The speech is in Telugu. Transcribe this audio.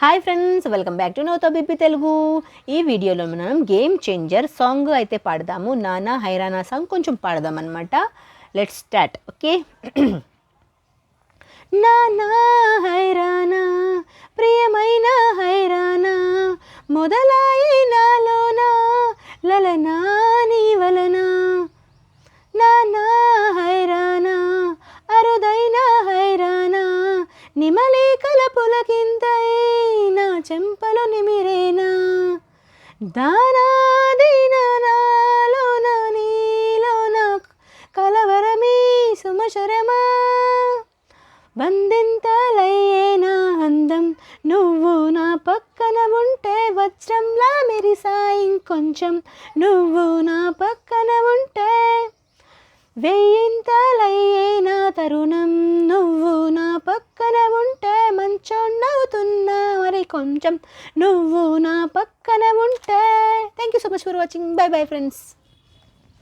Hi friends welcome back to నోతో BP Telugu. ఈ వీడియోలో మనం గేమ్ చేంజర్ సాంగ్ అయితే పాడదాము. నానా హైరానా సాంగ్ కొంచెం పాడదాం అనమాట లెట్స్ స్టార్ట్ ఓకే నానా హైరానా ప్రియమైన హైరానా మొదలాయి నాలోన లలనా నీ వలన? నానా హైరానా అరుదైన హైరానా నిమలే కలపులకి చెంపలు నిమిరేనా దానాదీన నాలోన నీలోన కలవరమీ సుమశరమా? వందింతలయ్యేనా అందం? నువ్వు నా పక్కన ఉంటే వజ్రంలా మెరిసాయి కొంచెం నువ్వు నా పక్కన ఉంటే వెయ్యి తరుణం నువ్వు నా పక్కన ఉంటే మంచోన్నవుతున్నా మరి కొంచెం నువ్వు నా పక్కన ఉంటే. Thank you so much for watching bye bye friends